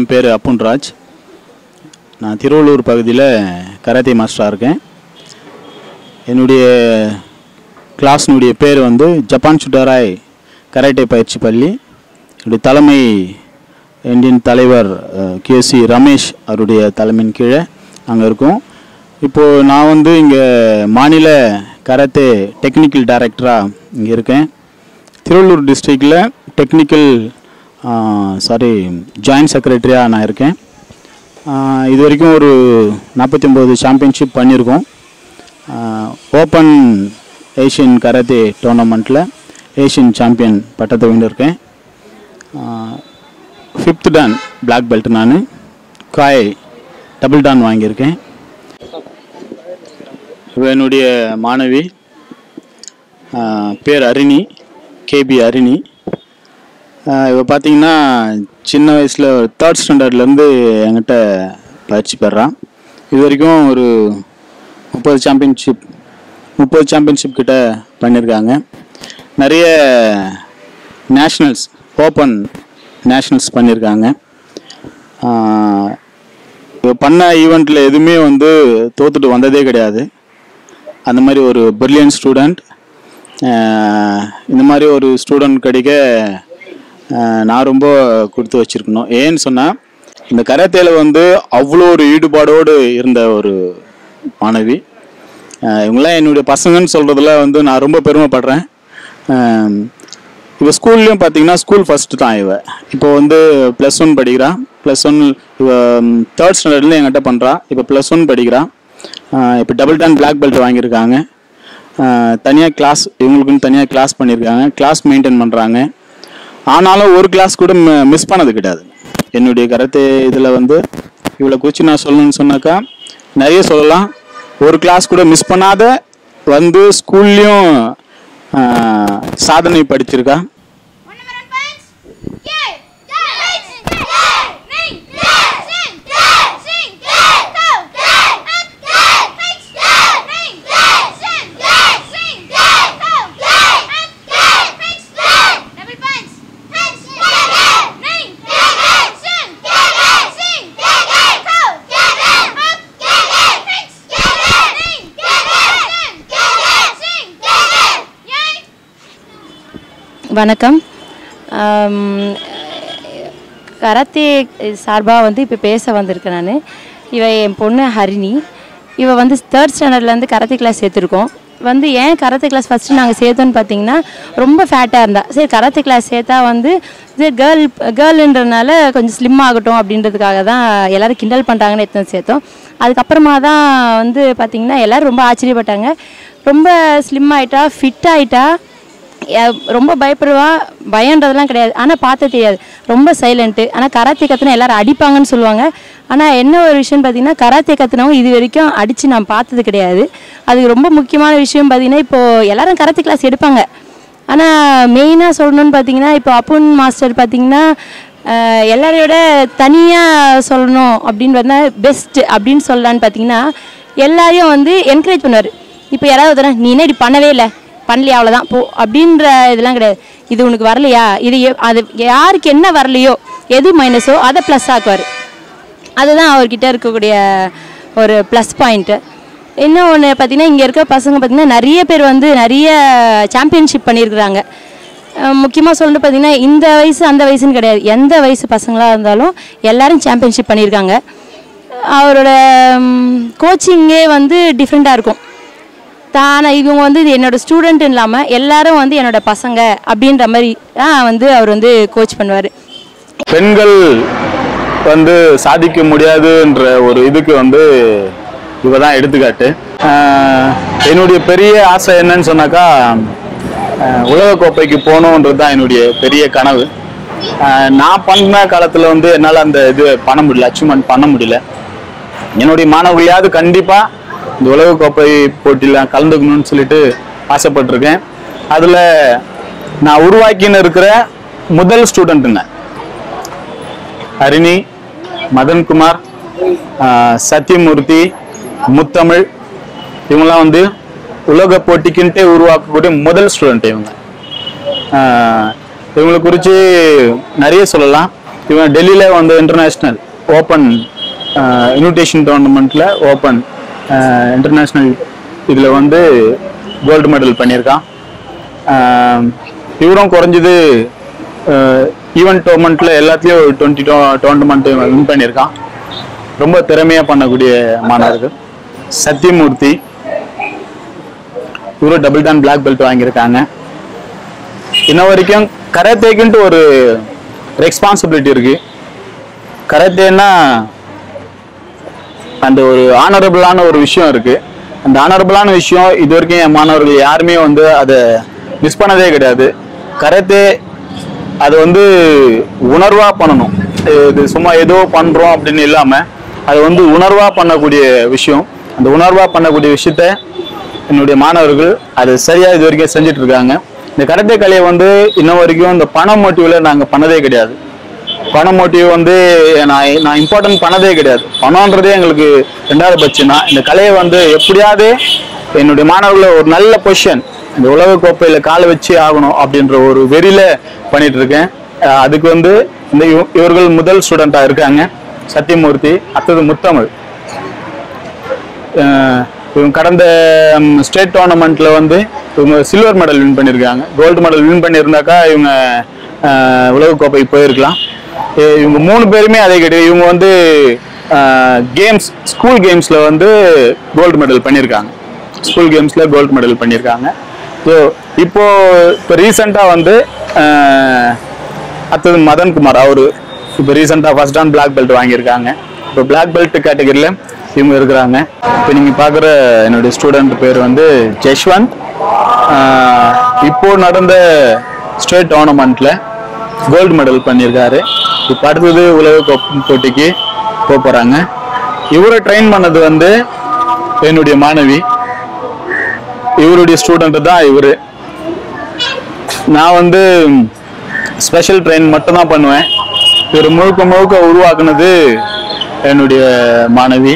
என் பேர் அப்புன்ராஜ். நான் திருவள்ளூர் பகுதியில் கராத்தே மாஸ்டராக இருக்கேன். என்னுடைய கிளாஸினுடைய பேர் வந்து ஜப்பான் சுட்டாராய் கராட்டே பயிற்சி பள்ளி. என்னுடைய தலைமை இந்தியன் தலைவர் கேசி ரமேஷ் அவருடைய தலைமையின் கீழே அங்கே இருக்கோம். இப்போது நான் வந்து இங்கே மாநில கராத்தே டெக்னிக்கல் டைரக்டராக இங்கே இருக்கேன். திருவள்ளூர் டிஸ்ட்ரிக்டில் டெக்னிக்கல் சாரி ஜாயின்ட் செக்ரட்டரியாக நான் இருக்கேன். இது வரைக்கும் ஒரு நாற்பத்தி ஒம்பது சாம்பியன்ஷிப் பண்ணியிருக்கோம் ஓப்பன் ஏஷியன் கராத்தே டோர்னமெண்ட்டில் ஏஷியன் சாம்பியன் பட்டத்தை வென்றிருக்கேன் ஃபிஃப்த் டான் பிளாக் பெல்ட் நான் காய் டபுள் டான் வாங்கியிருக்கேன். என்னுடைய மாணவி பேர் அரிணி கேபி அரிணி. இப்போ பார்த்தீங்கன்னா சின்ன வயசில் தேர்ட் ஸ்டாண்டர்ட்லேருந்து என்கிட்ட பயிற்சி பெறான். இது வரைக்கும் ஒரு முப்பது சாம்பியன்ஷிப் முப்பது சாம்பியன்ஷிப் கிட்ட பண்ணியிருக்காங்க நிறைய நேஷ்னல்ஸ் ஓப்பன் நேஷ்னல்ஸ் பண்ணியிருக்காங்க இப்போ பண்ண ஈவெண்ட்டில் எதுவுமே வந்து தோத்துட்டு வந்ததே கிடையாது. அந்த மாதிரி ஒரு பிரில்லியன் ஸ்டூடெண்ட் இந்த மாதிரி ஒரு ஸ்டூடெண்ட் கிடைக்க நான் ரொம்ப கொடுத்து வச்சிருக்கணும். ஏன்னு சொன்னால் இந்த கராத்தேல வந்து அவ்வளோ ஒரு ஈடுபாடோடு இருந்த ஒரு மாணவி. இவங்களாம் என்னுடைய பசங்கன்னு சொல்கிறதுல வந்து நான் ரொம்ப பெருமைப்படுறேன். இப்போ ஸ்கூல்லையும் பார்த்தீங்கன்னா ஸ்கூல் ஃபஸ்ட்டு தான் இவ. இப்போ வந்து ப்ளஸ் ஒன் படிக்கிறா. ப்ளஸ் ஒன் இவ தேர்ட் ஸ்டாண்டர்ட்லேருந்து என்கிட்ட பண்ணுறா இப்போ ப்ளஸ் ஒன் படிக்கிறா. இப்போ டபுள் டன் பிளாக் பெல்ட் வாங்கியிருக்காங்க. தனியாக கிளாஸ் இவங்களுக்குன்னு தனியாக கிளாஸ் பண்ணியிருக்காங்க. கிளாஸ் மெயின்டைன் பண்ணுறாங்க ஆனாலும் ஒரு கிளாஸ் கூட மிஸ் பண்ணது கிடையாது. என்னுடைய கருத்து இதில் வந்து இவ்வளோ குறித்து நான் சொல்லணும்னு சொன்னாக்கா நிறைய சொல்லலாம். ஒரு கிளாஸ் கூட மிஸ் பண்ணாத வந்து ஸ்கூல்லையும் சாதனை படிச்சிருக்கா. வணக்கம். கராத்தே சார்பாக வந்து இப்போ பேச வந்திருக்கேன் நான். இவ என் பொண்ணு ஹரிணி. இவ வந்து தேர்ட் ஸ்டாண்டர்ட்லேருந்து கராத்தே கிளாஸ் சேர்த்துருக்கோம். வந்து ஏன் கராத்தே கிளாஸ் ஃபஸ்ட்டு நாங்கள் சேர்த்தோன்னு பார்த்தீங்கன்னா ரொம்ப ஃபேட்டாக இருந்தா. சரி கராத்தே கிளாஸ் சேர்த்தா வந்து இது கேர்ள் கேர்ளுன்றனால கொஞ்சம் ஸ்லிம் ஆகட்டும் அப்படின்றதுக்காக தான் எல்லோரும் கிண்டல் பண்ணுறாங்கன்னு எத்தனை சேர்த்தோம். அதுக்கப்புறமா தான் வந்து பார்த்திங்கன்னா எல்லோரும் ரொம்ப ஆச்சரியப்பட்டாங்க. ரொம்ப ஸ்லிம் ஆகிட்டா ஃபிட் ஆகிட்டா ரொம்ப பயப்படுவா பயன்றதெல்லாம் கிடையாது. ஆனால் பார்த்த தெரியாது. ரொம்ப சைலண்ட்டு ஆனால் கராத்தே கற்றுனா எல்லாரும் அடிப்பாங்கன்னு சொல்லுவாங்க. ஆனால் என்ன ஒரு விஷயம் பார்த்தீங்கன்னா கராத்தே கற்றுனவங்க இது வரைக்கும் அடித்து நான் பார்த்தது கிடையாது. அதுக்கு ரொம்ப முக்கியமான விஷயம் பார்த்தீங்கன்னா இப்போது எல்லாரும் கராத்தே கிளாஸ் எடுப்பாங்க. ஆனால் மெயினாக சொல்லணும்னு பார்த்தீங்கன்னா இப்போ அப்புன் மாஸ்டர் பார்த்தீங்கன்னா எல்லாரையோட தனியாக சொல்லணும் அப்படின்னு பார்த்தா பெஸ்ட்டு அப்படின்னு சொல்லலான்னு பார்த்தீங்கன்னா எல்லாரையும் வந்து என்கரேஜ் பண்ணுவார். இப்போ யாராவது நீ என்ன இப்படி பண்ணவே இல்லை? பண்ணலையா அவ்வளோதான் போ அப்படின்ற இதெல்லாம் கிடையாது. இது உனக்கு வரலையா? இது எ- அது யாருக்கு என்ன வரலையோ எது மைனஸோ அதை ப்ளஸ் ஆக்குவார். அதுதான் அவர்கிட்ட இருக்கக்கூடிய ஒரு ப்ளஸ் பாயிண்ட்டு இன்னும் ஒன்று பார்த்தீங்கன்னா இங்கே இருக்க பசங்க பார்த்தீங்கன்னா நிறைய பேர் வந்து நிறைய சாம்பியன்ஷிப் பண்ணியிருக்கிறாங்க. முக்கியமாக சொல்லணும் பார்த்தீங்கன்னா இந்த வயசு அந்த வயசுன்னு கிடையாது. எந்த வயசு பசங்களாக இருந்தாலும் எல்லாரும் சாம்பியன்ஷிப் பண்ணியிருக்காங்க. அவரோட கோச்சிங்கே வந்து டிஃப்ரெண்ட்டாக இருக்கும். தானே இவங்க வந்து இது என்னோட ஸ்டூடெண்ட் இல்லாமல் எல்லாரும் வந்து என்னோட பசங்க அப்படின்ற மாதிரி தான் வந்து அவர் வந்து கோச் பண்ணுவார். பெண்கள் வந்து சாதிக்க முடியாதுன்ற ஒரு இதுக்கு வந்து இவ தான் எடுத்துக்காட்டு என்னுடைய பெரிய ஆசை என்னன்னு சொன்னாக்கா உலகக்கோப்பைக்கு போகணுன்றது தான் என்னுடைய பெரிய கனவு. நான் பண்ண காலத்தில் வந்து என்னால் அந்த இது பண்ண முடியல அச்சீவ்மெண்ட் பண்ண முடியல. என்னுடைய மாணவர்களையாவது கண்டிப்பாக இந்த உலகக்கோப்பை போட்டியில் கலந்துக்கணும்னு சொல்லிட்டு ஆசைப்பட்டிருக்கேன். அதில் நான் உருவாக்கின்னு இருக்கிற முதல் ஸ்டூடெண்ட்டுங்க ஹரிணி மதன்குமார் சத்யமூர்த்தி முத்தமிழ் இவங்கெல்லாம் வந்து உலக போட்டிக்குன்ட்டே உருவாக்கக்கூடிய முதல் ஸ்டூடெண்ட் இவங்க. இவங்களை குறித்து நிறைய சொல்லலாம். இவன் டெல்லியில் வந்து இன்டர்நேஷ்னல் ஓப்பன் இன்விடேஷன் டோர்னமெண்ட்டில் ஓப்பன் இன்டர்நேஷ்னல் இதில் வந்து கோல்டு மெடல் பண்ணியிருக்கான். இவரும் குறைஞ்சது ஈவெண்ட் டோர்மெண்ட்டில் எல்லாத்துலேயும் ஒரு டுவெண்ட்டி டோ டோர்னமெண்ட்டு வின் பண்ணியிருக்கான். ரொம்ப திறமையாக பண்ணக்கூடிய மாணவர்கள் சத்யமூர்த்தி இவரும் டபுள் டான் பிளாக் பெல்ட் வாங்கியிருக்காங்க. இன்ன வரைக்கும் கராத்தேக்குன்ட்டு ஒரு ரெஸ்பான்சிபிலிட்டி இருக்குது கராத்தேன்னா அந்த ஒரு ஆனரபிளான ஒரு விஷயம் இருக்கு. அந்த ஆனரபிளான விஷயம் இது வரைக்கும் என் மாணவர்கள் யாருமே வந்து அதை மிஸ் பண்ணதே கிடையாது. கரத்தே அது வந்து உணர்வாக பண்ணணும். இது சும்மா ஏதோ பண்ணுறோம் அப்படின்னு இல்லாமல் அது வந்து உணர்வாக பண்ணக்கூடிய விஷயம். அந்த உணர்வாக பண்ணக்கூடிய விஷயத்த என்னுடைய மாணவர்கள் அது சரியாக இது வரைக்கும் செஞ்சுட்டு இருக்காங்க. இந்த கராத்தே கலையை வந்து இன்ன வரைக்கும் இந்த பணம் மோட்டிவ்ல நாங்கள் பண்ணதே கிடையாது. பண மோட்டிவ் வந்து நான் நான் இம்பார்ட்டன்ட் பண்ணதே கிடையாது. பணம்ன்றதே எங்களுக்கு ரெண்டாவது பட்சம் தான் இந்த கலையை வந்து எப்படியாவது என்னுடைய மாணவர்களை ஒரு நல்ல பொசிஷன் இந்த உலக கோப்பையில் காலை வச்சு ஆகணும் அப்படின்ற ஒரு வெறியில பண்ணிட்டு இருக்கேன். அதுக்கு வந்து இந்த இவர்கள் முதல் ஸ்டூடெண்ட்டாக இருக்காங்க. சத்யமூர்த்தி அடுத்தது முத்தமிழ். இவங்க கடந்த ஸ்டேட் டோர்னமெண்ட்ல வந்து இவங்க சில்வர் மெடல் வின் பண்ணியிருக்காங்க கோல்டு மெடல் வின் பண்ணியிருந்தாக்கா இவங்க உலகக்கோப்பை போயிருக்கலாம். இவங்க மூணு பேருமே அதே கிடையாது இவங்க வந்து கேம்ஸ் ஸ்கூல் கேம்ஸில் வந்து கோல்டு மெடல் பண்ணியிருக்காங்க ஸ்கூல் கேம்ஸில் கோல்டு மெடல் பண்ணியிருக்காங்க ஸோ இப்போ இப்போ ரீசெண்டாக வந்து அடுத்தது அடுத்தது மதன்குமார் அவர். இப்போ ரீசெண்டாக ஃபர்ஸ்ட் ஆன் பிளாக் பெல்ட் வாங்கியிருக்காங்க. இப்போ பிளாக் பெல்ட் கேட்டகரியில் இவங்க இருக்கிறாங்க. இப்போ நீங்கள் பார்க்குற என்னுடைய ஸ்டூடெண்ட் பேர் வந்து ஜெஷ்வந்த் இப்போ நடந்த ஸ்டேட் டோர்னமெண்ட்டில் கோல்டு மெடல் பண்ணியிருக்காரு. இப்போ அடுத்தது உலக போட்டிக்கு போக போகிறாங்க இவரை ட்ரெயின் பண்ணது வந்து என்னுடைய மாணவி. இவருடைய ஸ்டூடெண்ட்டு தான் இவர். நான் வந்து ஸ்பெஷல் ட்ரெயின் மட்டும்தான் பண்ணுவேன். இவர் முழுக்க முழுக்க உருவாக்குனது என்னுடைய மாணவி.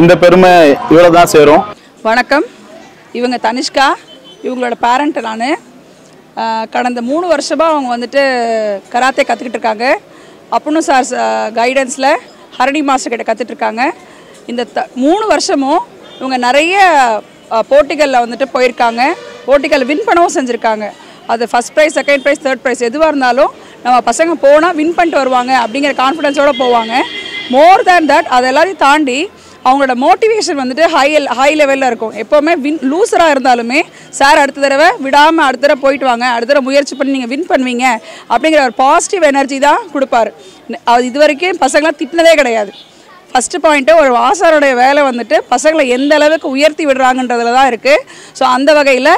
இந்த பெருமை இவரை தான் சேரும். வணக்கம். இவங்க தனிஷ்கா. இவங்களோட பேரண்ட் நான். கடந்த மூணு வருஷமாக அவங்க வந்துட்டு கராத்தே கற்றுக்கிட்டு இருக்காங்க அப்புன்னு சார் கைடன்ஸில் ஹரணி மாஸ்டர் கிட்ட கற்றுட்ருக்காங்க இந்த த மூணு வருஷமும் இவங்க நிறைய போட்டிகளில் வந்துட்டு போயிருக்காங்க. போட்டிகள் வின் பண்ணவும் செஞ்சுருக்காங்க. அது first prize second prize third prize எதுவாக இருந்தாலும் நம்ம பசங்க போனால் வின் பண்ணிட்டு வருவாங்க அப்படிங்கிற கான்ஃபிடென்ஸோடு போவாங்க. மோர் தேன் தட் அது எல்லாத்தையும் தாண்டி அவங்களோட மோட்டிவேஷன் வந்துட்டு ஹை ஹை லெவலில் இருக்கும். எப்போவுமே வின் லூசராக இருந்தாலுமே சார் அடுத்த தடவை விடாமல் அடுத்த தடவை போயிட்டு வாங்க அடுத்த தடவை முயற்சி பண்ணி நீங்கள் வின் பண்ணுவீங்க அப்படிங்கிற ஒரு பாசிட்டிவ் எனர்ஜி தான் கொடுப்பாரு. அது இது வரைக்கும் பசங்களாம் திட்டினதே கிடையாது. ஃபஸ்ட்டு பாயிண்ட்டு ஒரு ஆசாரோடைய வேலை வந்துட்டு பசங்களை எந்த அளவுக்கு உயர்த்தி விடுறாங்கன்றதுல தான் இருக்குது ஸோ அந்த வகையில்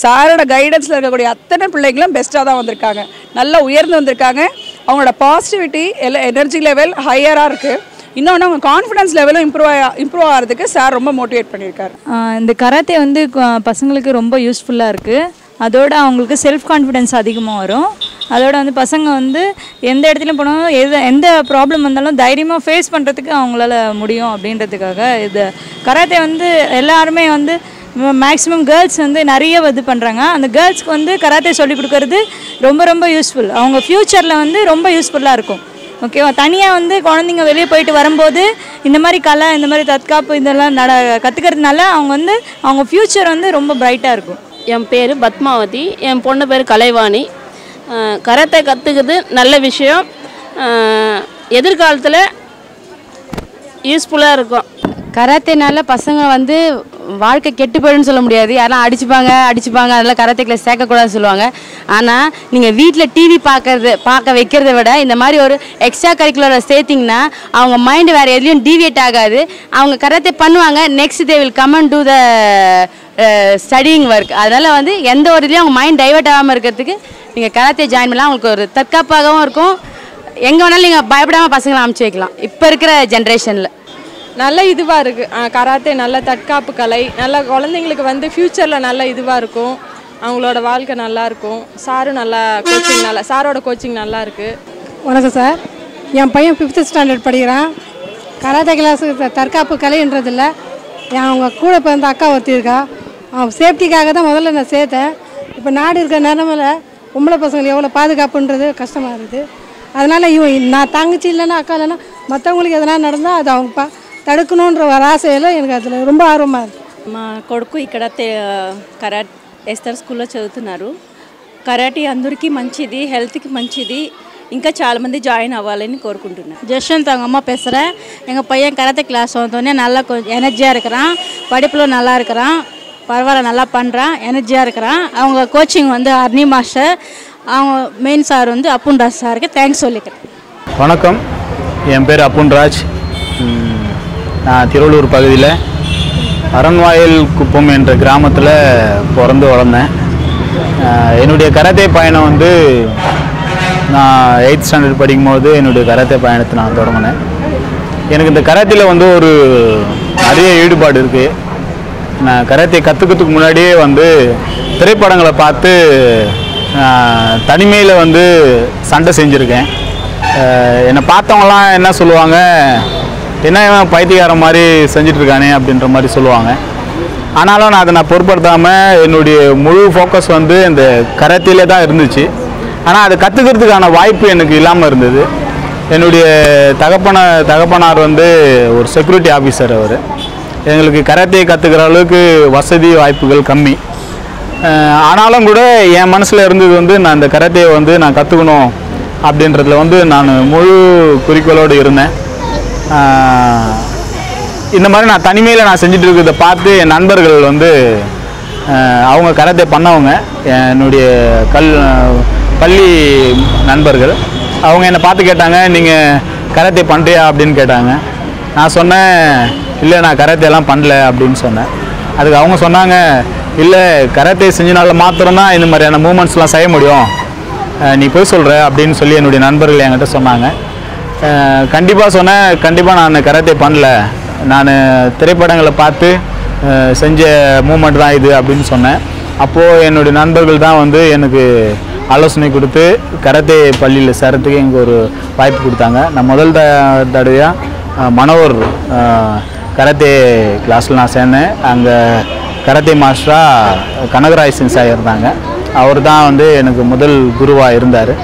சாரோட கைடன்ஸில் இருக்கக்கூடிய அத்தனை பிள்ளைங்களும் பெஸ்ட்டாக தான் வந்திருக்காங்க. நல்லா உயர்ந்து வந்திருக்காங்க. அவங்களோட பாசிட்டிவிட்டி எல்லாம் எனர்ஜி லெவல் ஹையராக இருக்குது இன்னொன்று அவங்க கான்ஃபிடன்ஸ் லெவலும் இம்ப்ரூவ் இம்ப்ரூவ் ஆகிறதுக்கு சார் ரொம்ப மோட்டிவேட் பண்ணியிருக்காரு இந்த கராத்தே வந்து பசங்களுக்கு ரொம்ப யூஸ்ஃபுல்லாக இருக்குது அதோட அவங்களுக்கு செல்ஃப் கான்ஃபிடென்ஸ் அதிகமாக வரும். அதோட வந்து பசங்க வந்து எந்த இடத்துலையும் போனாலும் எது எந்த ப்ராப்ளம் வந்தாலும் தைரியமாக ஃபேஸ் பண்ணுறதுக்கு அவங்களால முடியும் அப்படின்றதுக்காக இது. கராத்தே வந்து எல்லாருமே வந்து மேக்ஸிமம் கேர்ள்ஸ் வந்து நிறைய இது பண்ணுறாங்க அந்த கேர்ள்ஸ்க்கு வந்து கராத்தே சொல்லிக் கொடுக்கறது ரொம்ப ரொம்ப யூஸ்ஃபுல் அவங்க ஃப்யூச்சரில் வந்து ரொம்ப யூஸ்ஃபுல்லாக இருக்கும். ஓகேவா? தனியாக வந்து குழந்தைங்க வெளியே போயிட்டு வரும்போது இந்த மாதிரி கலை இந்த மாதிரி தற்காப்பு இதெல்லாம் நட கற்றுக்கிறதுனால அவங்க வந்து அவங்க ஃப்யூச்சர் வந்து ரொம்ப பிரைட்டாக இருக்கும். என் பேர் பத்மாவதி. என் பொண்ணு பேர் கலைவாணி. கரத்தை கராத்தே கற்றுக்கிறது நல்ல விஷயம். எதிர்காலத்தில் யூஸ்ஃபுல்லாக இருக்கும். கராத்தேனால பசங்க வந்து வாழ்க்கை கெட்டு போயிடும்னு சொல்ல முடியாது. யாரெல்லாம் அடிச்சுப்பாங்க அடிச்சுப்பாங்க அதெல்லாம் கராத்தே கிளாஸ் சேர்க்கக்கூடாதுன்னு சொல்லுவாங்க. ஆனால் நீங்கள் வீட்டில் டிவி பார்க்கறது பார்க்க வைக்கிறத விட இந்த மாதிரி ஒரு எக்ஸ்ட்ரா கரிக்குலரை சேர்த்திங்கன்னா அவங்க மைண்டு வேறு எதுலேயும் டீவியேட் ஆகாது. அவங்க கராத்தே பண்ணுவாங்க next they will come and do the studying work அதனால் வந்து எந்த ஒரு இதுலேயும் அவங்க மைண்ட் டைவெர்ட் ஆகாமல் இருக்கிறதுக்கு நீங்கள் கராத்தே ஜாயின் பண்ணலாம். அவங்களுக்கு ஒரு தற்காப்பாகவும் இருக்கும். எங்கே வேணாலும் நீங்கள் பயப்படாமல் பசங்களை அமுச்சு வைக்கலாம். இப்போ இருக்கிற ஜென்ரேஷனில் நல்ல இதுவாக இருக்குது கராத்தே நல்ல தற்காப்பு கலை நல்ல குழந்தைங்களுக்கு வந்து ஃப்யூச்சரில் நல்ல இதுவாக இருக்கும். அவங்களோட வாழ்க்கை நல்லா இருக்கும். சாரும் நல்லா கோச்சிங் நல்லா சாரோட கோச்சிங் நல்லா இருக்குது வணக்கம் சார். என் பையன் ஃபிஃப்த்து ஸ்டாண்டர்ட் படிக்கிறான். கராத்தே கிளாஸுக்கு தற்காப்பு கலைன்றதில்ல என் அவங்க கூட பிறந்த அக்கா ஒருத்தி இருக்கா. அவன் சேஃப்டிக்காக தான் முதல்ல நான் சேர்த்தேன். இப்போ நாடு இருக்கிற நிலமையில பொம்பளை பசங்களுக்கு எவ்வளோ பாதுகாப்புன்றது கஷ்டமாக இருக்குது. அதனால் இவன் நான் தங்கச்சி இல்லைன்னா அக்கா இல்லைன்னா மற்றவங்களுக்கு எதனா நடந்தால் அது அவங்க பா தடுக்கணுன்ற ஒரு ஆசையில் எனக்கு அதில் ரொம்ப ஆர்வமாக இருக்குது మా కొడుకు ఇక్కడ తే- కరా ఎస్తర్ స్కూల్లో చదువుతున్నారు కరాటీ అందరికీ మంచిది హెల్త్కి మంచిది ఇంకా చాలామంది జాయిన్ అవ్వాలని కోరుకుంటున్నాను ஜஷ்வந்த் அவங்க அம்மா பேசுகிறேன் எங்கள் பையன் கராத்தே கிளாஸ் வந்தோடனே நல்லா கொஞ்சம் எனர்ஜியாக இருக்கிறான் படிப்பில் நல்லா இருக்கிறான் பரவாயில்ல நல்லா பண்ணுறான் எனர்ஜியாக இருக்கிறான் அவங்க கோச்சிங் வந்து அர்னி மாஸ்டர் அவங்க மெயின் சார் வந்து அப்புன்ராஜ் சாருக்கு தேங்க்ஸ் சொல்லிக்கிறேன் வணக்கம் என் பேர் அப்புன்ராஜ் ம், நான் திருவள்ளூர் பகுதியில் அரண்வாயில் குப்பம் என்ற கிராமத்தில் பிறந்து வளர்ந்தேன். என்னுடைய கராத்தே பயணம் வந்து நான் எயித் ஸ்டாண்டர்ட் படிக்கும்போது என்னுடைய கராத்தே பயணத்தை நான் தொடங்கினேன். எனக்கு இந்த கராத்தியில் வந்து ஒரு நிறைய ஈடுபாடு இருக்குது நான் கராத்தே கற்றுக்கிறதுக்கு முன்னாடியே வந்து திரைப்படங்களை பார்த்து தனிமையில் வந்து சண்டை செஞ்சுருக்கேன். என்னை பார்த்தவங்களாம் என்ன சொல்லுவாங்க என்ன இவன் பைத்தியக்காரன் மாதிரி செஞ்சிட்ருக்கானே இருக்கானே அப்படின்ற மாதிரி சொல்லுவாங்க. ஆனாலும் நான் அதை நான் பொருட்படுத்தாமல் என்னுடைய முழு ஃபோக்கஸ் வந்து இந்த கரத்திலே தான் இருந்துச்சு. ஆனால் அதை கற்றுக்கிறதுக்கான வாய்ப்பு எனக்கு இல்லாமல் இருந்தது. என்னுடைய தகப்பன தகப்பனார் வந்து ஒரு செக்யூரிட்டி ஆஃபீஸர் அவர். எங்களுக்கு கராத்தே கற்றுக்கிற அளவுக்கு வசதி வாய்ப்புகள் கம்மி. ஆனாலும் கூட என் மனசில் இருந்தது வந்து நான் இந்த கராத்தேயை வந்து நான் கற்றுக்கணும் அப்படின்றதுல வந்து நான் முழு குறிக்கோளோடு இருந்தேன். இந்த மாதிரி நான் தனிமையில் நான் செஞ்சுட்டு இருக்கிறத பார்த்து என் நண்பர்கள் வந்து அவங்க கராத்தே பண்ணவங்க என்னுடைய கல் பள்ளி நண்பர்கள். அவங்க என்னை பார்த்து கேட்டாங்க நீங்கள் கராத்தே பண்ணுறியா அப்படின்னு கேட்டாங்க. நான் சொன்னேன் இல்லை நான் கராத்தே எல்லாம் பண்ணல அப்படின்னு சொன்னேன். அதுக்கு அவங்க சொன்னாங்க இல்லை கராத்தே செஞ்சனால மாத்திரம்தான் இந்த மாதிரியான மூமெண்ட்ஸ்லாம் செய்ய முடியும். நீ போய் சொல்கிற அப்படின்னு சொல்லி என்னுடைய நண்பர்கள் என்கிட்ட சொன்னாங்க. கண்டிப்பாக சொன்னேன். கண்டிப்பாக நான் கராத்தே பண்ணல. நான் திரைப்படங்களை பார்த்து செஞ்ச மூமெண்ட் தான் இது அப்படின்னு சொன்னேன். அப்போது என்னுடைய நண்பர்கள் தான் வந்து எனக்கு ஆலோசனை கொடுத்து கராத்தே பள்ளியில் சேரத்துக்கு எனக்கு ஒரு வாய்ப்பு கொடுத்தாங்க. நான் முதல் த தடவையாக மனோர் கராத்தே கிளாஸில் நான் சேர்ந்தேன். அங்கே கராத்தே மாஸ்டராக கனகராய் சார் இருந்தாங்க. அவர் தான் வந்து எனக்கு முதல் குருவாக இருந்தார்.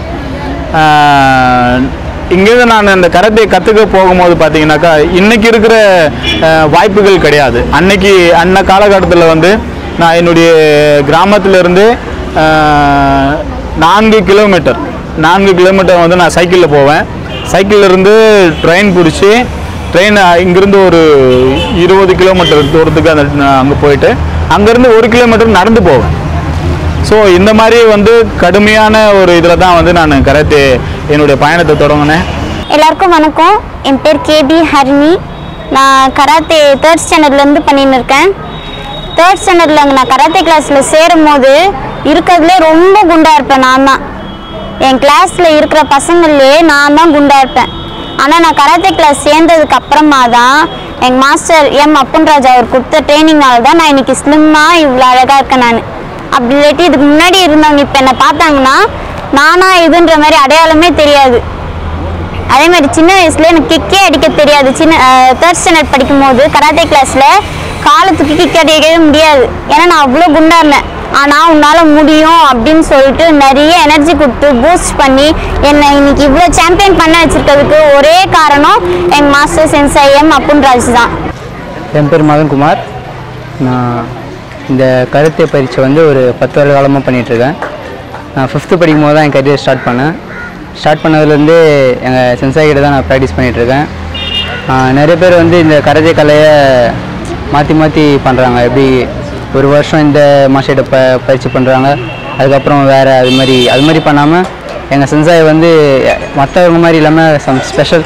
இங்கேருந்து நான் அந்த கராத்தே கற்றுக்க போகும்போது பார்த்தீங்கன்னாக்கா இன்றைக்கி இருக்கிற வாய்ப்புகள் கிடையாது. அன்னைக்கு அன்ன காலகட்டத்தில் வந்து நான் என்னுடைய கிராமத்திலேருந்து நான்கு கிலோமீட்டர் நான்கு கிலோமீட்டர் வந்து நான் சைக்கிளில் போவேன். சைக்கிள்லருந்து ட்ரெயின் பிடிச்சி ட்ரெயின் இங்கேருந்து ஒரு இருபது கிலோமீட்டர் தூரத்துக்கு அந்த அங்கே போயிட்டு அங்கேருந்து ஒரு கிலோமீட்டர் நடந்து போவேன். ஸோ இந்த மாதிரி வந்து கடுமையான ஒரு இதில் தான் வந்து நான் கராத்தே என்னுடைய பயணத்தை தொடங்கினேன். எல்லாருக்கும் வணக்கம். என் பேர் கேபி ஹரிணி. நான் கராத்தே தேர்ட் ஸ்டாண்டர்ட்லேருந்து பண்ணின்னு இருக்கேன். தேர்ட் ஸ்டாண்டர்டில் நான் கராத்தே கிளாஸில் சேரும் போது இருக்கிறதுலே ரொம்ப குண்டாக இருப்பேன் நான் தான். என் கிளாஸில் இருக்கிற பசங்கள்லேயே நான் தான் குண்டாக இருப்பேன். ஆனால் நான் கராத்தே கிளாஸ் சேர்ந்ததுக்கு அப்புறமா தான் எங்கள் மாஸ்டர் எம் அப்புன்ராஜ் அவர் கொடுத்த ட்ரைனிங்னால தான் நான் இன்னைக்கு ஸ்லிம்மாக இவ்வளோ அழகாக இருக்கேன் நான். அப்படி இல்லாட்டி இதுக்கு முன்னாடி இருந்தவங்க இப்போ என்னை பார்த்தாங்கன்னா நானா இதுன்ற மாதிரி அடையாளமே தெரியாது. அதே மாதிரி சின்ன வயசுல எனக்கு கிக்கே அடிக்க தெரியாது. சின்ன தேர்ட் ஸ்டாண்டர்ட் படிக்கும்போது கராத்தே கிளாஸ்ல காலத்துக்கு கிக் அடிக்கவே முடியாது. ஏன்னா நான் அவ்வளோ குண்டா இருந்தேன் ஆனால் உன்னால் முடியும் அப்படின்னு சொல்லிட்டு நிறைய எனர்ஜி கொடுத்து பூஸ்ட் பண்ணி என்னை இன்னைக்கு இவ்வளோ சாம்பியன் பண்ண வச்சிருக்கிறதுக்கு ஒரே காரணம் எங்கள் master sensei M Appun Raj தான். என் பேர் மதன்குமார். நான் இந்த கருத்தை பயிற்சி வந்து ஒரு பத்து வருட காலமாக பண்ணிகிட்ருக்கேன் நான் ஃபிஃப்த்து படிக்கும் போது தான் என் கரியர் ஸ்டார்ட் பண்ணேன். ஸ்டார்ட் பண்ணதுலேருந்து எங்கள் சென்சாய் கிட்ட தான் நான் ப்ராக்டிஸ் பண்ணிகிட்ருக்கேன் நிறைய பேர் வந்து இந்த கராத்தே கலையை மாற்றி மாற்றி பண்ணுறாங்க எப்படி ஒரு வருஷம் இந்த மாஸ்டர்கிட்ட ப பயிற்சி பண்ணுறாங்க அதுக்கப்புறம் வேறு அது மாதிரி அது மாதிரி பண்ணாமல் எங்கள் சென்சாய் வந்து மற்றவங்க மாதிரி இல்லாமல் சம் ஸ்பெஷல்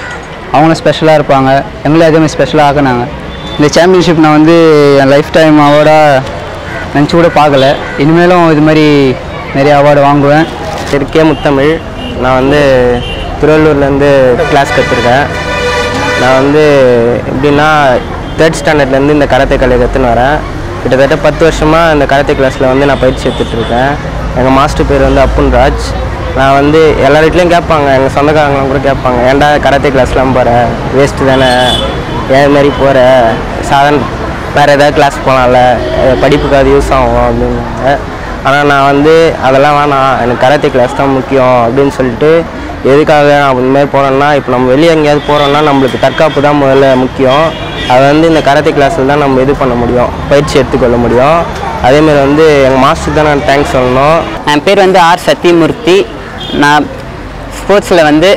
அவங்களும் ஸ்பெஷலாக இருப்பாங்க. எங்களும் அதே மாதிரி ஸ்பெஷலாக ஆக்குனாங்க. இந்த சாம்பியன்ஷிப் நான் வந்து என் லைஃப் டைம் அவார்டாக நினச்சி கூட பார்க்கல. இனிமேலும் இது மாதிரி நிறைய அவார்டு வாங்குவேன். தெற்கே கே முத்தமிழ். நான் வந்து திருவள்ளூர்லேருந்து கிளாஸ் கற்றுருக்கேன் நான் வந்து எப்படின்னா தேர்ட் ஸ்டாண்டர்ட்லேருந்து இந்த கராத்தே கலையை கற்றுன்னு வரேன். கிட்டத்தட்ட பத்து வருஷமாக இந்த கராத்தே கிளாஸில் வந்து நான் பயிற்சி எடுத்துகிட்ருக்கேன் எங்கள் மாஸ்டர் பேர் வந்து அப்புன்ராஜ். நான் வந்து எல்லார் வீட்லேயும் கேட்பாங்க எங்கள் சொந்தக்காரங்களாம் கூட கேட்பாங்க ஏன்டா கராத்தே கிளாஸ்லாம் போகிற வேஸ்ட்டு தானே? ஏன் மாதிரி போகிற சாதாரண வேறு ஏதாவது கிளாஸ் போகலாம்ல படிப்புக்கு அது யூஸ் ஆகும் அப்படின்னாங்க. ஆனால் நான் வந்து அதெல்லாம் வேணாம். எனக்கு கராத்தே கிளாஸ் தான் முக்கியம் அப்படின்னு சொல்லிட்டு எதுக்காக நான் இந்த மாதிரி இப்போ நம்ம வெளியே எங்கேயாவது போகிறோம்னா நம்மளுக்கு தற்காப்பு தான் முதல்ல முக்கியம். அதை வந்து இந்த கராத்தே கிளாஸில் தான் நம்ம இது பண்ண முடியும். பயிற்சி எடுத்துக்கொள்ள முடியும். அதேமாரி வந்து எங்கள் மாஸ்டருக்கு தான் நான் தேங்க்ஸ் சொல்லணும். என் பேர் வந்து ஆர் சத்யமூர்த்தி நான் ஸ்போர்ட்ஸில் வந்து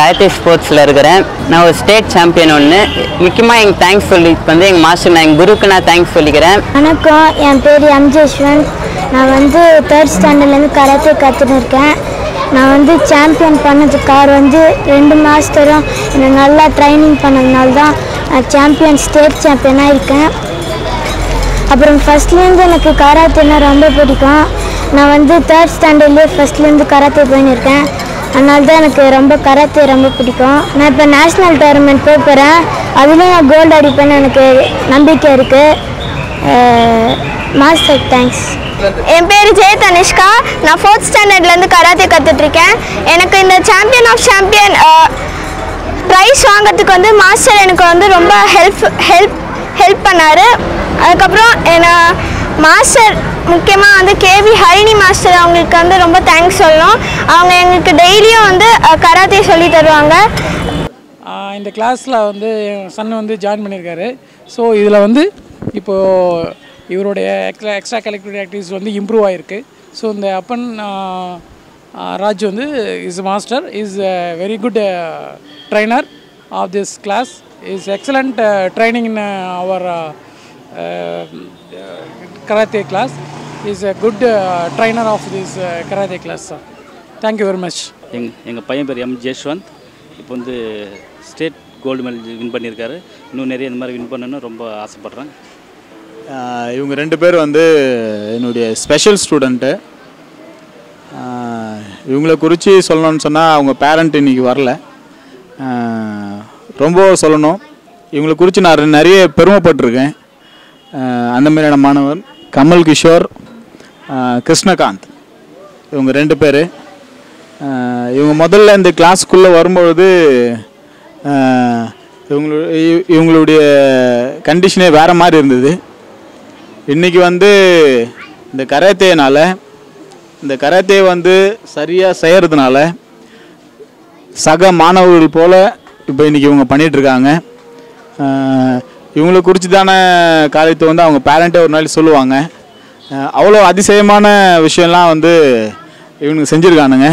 கராத்தே ஸ்போர்ட்ஸில் இருக்கிறேன். நான் ஒரு ஸ்டேட் சாம்பியன் ஒன்று முக்கியமாக எங்கள் தேங்க்ஸ் சொல்லி வந்து எங்கள் மாஸ்டர் நான் எங்கள் குருக்கு நான் தேங்க்ஸ் சொல்லிக்கிறேன். வணக்கம். என் பேர் எம் ஜெஸ்வந்த் நான் வந்து தேர்ட் ஸ்டாண்டர்ட்லேருந்து கராத்தே கற்றுன்னு இருக்கேன். நான் வந்து சாம்பியன் பண்ணதுக்காக வந்து ரெண்டு மாஸ்டரும் என்னை நல்லா ட்ரைனிங் பண்ணதுனால தான் நான் சாம்பியன் ஸ்டேட் சாம்பியனாக இருக்கேன். அப்புறம் ஃபஸ்ட்லேருந்து எனக்கு கராத்தேனா ரொம்ப பிடிக்கும். நான் வந்து தேர்ட் ஸ்டாண்டர்ட்லேயே ஃபஸ்ட்லேருந்து கராத்தே போயின்னு அதனால தான் எனக்கு ரொம்ப கராத்தே ரொம்ப பிடிக்கும். நான் இப்போ நேஷ்னல் டோர்னமெண்ட் போய் போகிறேன் அதுலேயும் நான் கோல்டு அடிப்பேன்னு எனக்கு நம்பிக்கை இருக்குது மாஸ்டர் தேங்க்ஸ் என் பேர் ஜெய தனிஷ்கா. நான் ஃபோர்த் ஸ்டாண்டர்ட்லேருந்து கராத்தே கற்றுட்ருக்கேன் எனக்கு இந்த சாம்பியன் ஆஃப் சாம்பியன் ப்ரைஸ் வாங்குறதுக்கு வந்து மாஸ்டர் எனக்கு வந்து ரொம்ப ஹெல்ப் ஹெல்ப் ஹெல்ப் பண்ணார். அதுக்கப்புறம் என்ன மாஸ்டர் முக்கியமாக வந்து கேவி ஹரிணி மாஸ்டர் அவங்களுக்கு வந்து ரொம்ப தேங்க்ஸ் சொல்லணும். அவங்க எங்களுக்கு டெய்லியும் வந்து கராத்தே சொல்லி தருவாங்க. இந்த கிளாஸில் வந்து என் சன் வந்து ஜாயின் பண்ணியிருக்காரு. ஸோ இதில் வந்து இப்போது இவருடைய எக்ஸ்ட்ரா எக்ஸ்ட்ரா கரிக்குலர் ஆக்டிவிட்டிஸ் வந்து இம்ப்ரூவ் ஆகிருக்கு ஸோ இந்த அப்பன் ராஜ் வந்து is master is very good trainer of this class is excellent training in our karate class is a good trainer of this karate class thank you very much எங் எங்கள் பையன் பேர் M ஜெஷ்வந்த். இப்போ வந்து state gold medal win பண்ணியிருக்காரு. இன்னும் நிறைய இந்த மாதிரி வின் பண்ணணும்னு ரொம்ப ஆசைப்பட்றேன். இவங்க ரெண்டு பேர் வந்து என்னுடைய ஸ்பெஷல் ஸ்டூடெண்ட்டு இவங்கள குறித்து சொல்லணும்னு சொன்னால் அவங்க பேரண்ட் இன்னைக்கு வரல. ரொம்ப சொல்லணும். இவங்களை குறித்து நான் நிறைய பெருமைப்பட்டிருக்கேன். அந்த மாதிரியான மாணவர். கமல் கிஷோர் கிருஷ்ணகாந்த். இவங்க ரெண்டு பேர். இவங்க முதல்ல இந்த கிளாஸ்க்குள்ளே வரும்பொழுது இவங்களுடைய இவங்களு இவங்களுடைய கண்டிஷனே வேறு மாதிரி இருந்தது. இன்றைக்கி வந்து இந்த கராத்தேனால் இந்த கராத்தே வந்து சரியாக செய்கிறதுனால சக மாணவர்கள் போல் இப்போ இன்றைக்கி இவங்க பண்ணிகிட்ருக்காங்க இவங்களை குறித்து தானே காரியத்தை வந்து அவங்க பேரண்ட்டே ஒரு நாள் சொல்லுவாங்க. அவ்வளோ அதிசயமான விஷயம்லாம் வந்து இவனுக்கு செஞ்சுருக்கானுங்க.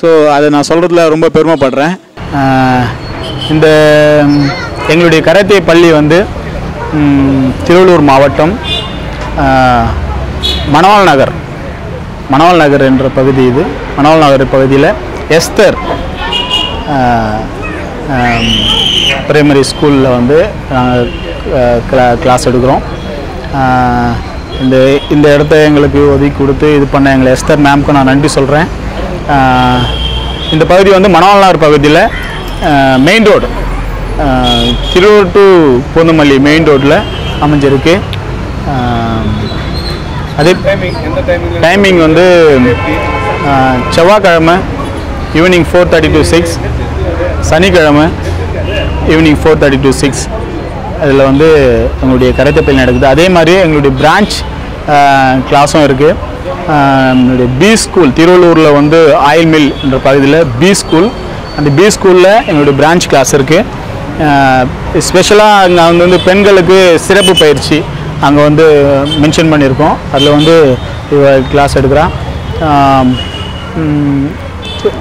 ஸோ அதை நான் சொல்கிறதுல ரொம்ப பெருமைப்படுறேன். இந்த எங்களுடைய கராத்தே பள்ளி வந்து திருவள்ளூர் மாவட்டம் மணவாள் நகர் மணவாள் நகர் என்ற பகுதி இது. மணவாள் நகர் பகுதியில் எஸ்தர் பிரைமரி ஸ்கூலில் வந்து நாங்கள் கிளா கிளாஸ் எடுக்கிறோம். இந்த இந்த இடத்த எங்களுக்கு ஒதுக்கி கொடுத்து இது பண்ண எங்களை எஸ்தர் மேம்க்கு நான் நன்றி சொல்கிறேன் இந்த பகுதி வந்து மணவாள் பகுதியில் main road Thiruvur to Poonamallee main ரோட்டில் அமைஞ்சிருக்கு. அதே டைமிங் வந்து செவ்வாய்க்கிழமை evening four thirty to six சனிக்கிழமை evening four thirty to six அதில் வந்து எங்களுடைய கரைத்த நடக்குது. அதே மாதிரி எங்களுடைய பிரான்ச் கிளாஸும் இருக்குது என்னுடைய பி ஸ்கூல் திருவள்ளூரில் வந்து ஆயில் மில் என்ற பகுதியில் பி ஸ்கூல் அந்த பி ஸ்கூலில் எங்களுடைய பிரான்ச் கிளாஸ் இருக்குது ஸ்பெஷலாக அங்கே அங்கே வந்து பெண்களுக்கு சிறப்பு பயிற்சி அங்கே வந்து மென்ஷன் பண்ணியிருக்கோம். அதில் வந்து கிளாஸ் எடுக்கிறான்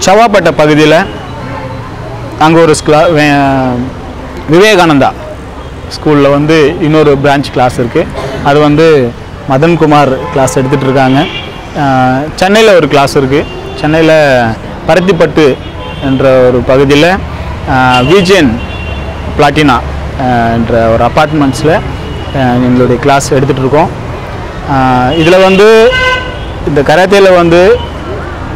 சவாப்பட்ட பகுதியில் அங்கே ஒரு ஸ்கிளா விவேகானந்தா ஸ்கூலில் வந்து இன்னொரு பிரான்ச் கிளாஸ் இருக்குது அது வந்து மதன்குமார் கிளாஸ் எடுத்துகிட்டு இருக்காங்க சென்னையில் ஒரு கிளாஸ் இருக்குது சென்னையில் பருத்திப்பட்டு என்ற ஒரு பகுதியில் விஜயன் பிளாட்டினா என்ற ஒரு அப்பார்ட்மெண்ட்ஸில் எங்களுடைய கிளாஸ் எடுத்துகிட்டு இருக்கோம் இதில் வந்து இந்த கராத்தேல வந்து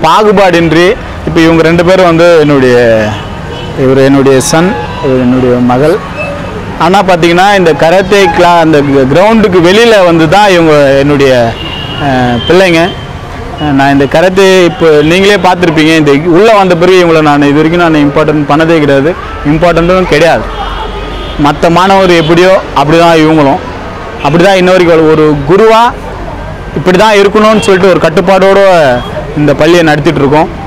பாகுபாடின்றி இப்போ இவங்க ரெண்டு பேரும் வந்து என்னுடைய இவர் என்னுடைய சன் இவர் என்னுடைய மகள். ஆனால் பார்த்தீங்கன்னா இந்த கராத்தே கிளா அந்த கிரவுண்டுக்கு வெளியில் வந்து தான் இவங்க என்னுடைய பிள்ளைங்க. நான் இந்த கராத்தே இப்போ நீங்களே பார்த்துருப்பீங்க. இந்த உள்ளே வந்த பிறகு இவங்களை நான் இது வரைக்கும் நான் இம்பார்ட்டன்ட் பண்ணதே கிடையாது. இம்பார்ட்டண்ட்டும் கிடையாது. மற்ற மாணவர் எப்படியோ அப்படி தான் இவங்களும். அப்படி தான் இன்ன வரைக்கும் ஒரு குருவாக இப்படி தான் இருக்கணும்னு சொல்லிட்டு ஒரு கட்டுப்பாடோடு இந்த பள்ளியை நடத்திட்டுருக்கோம் இருக்கோம்.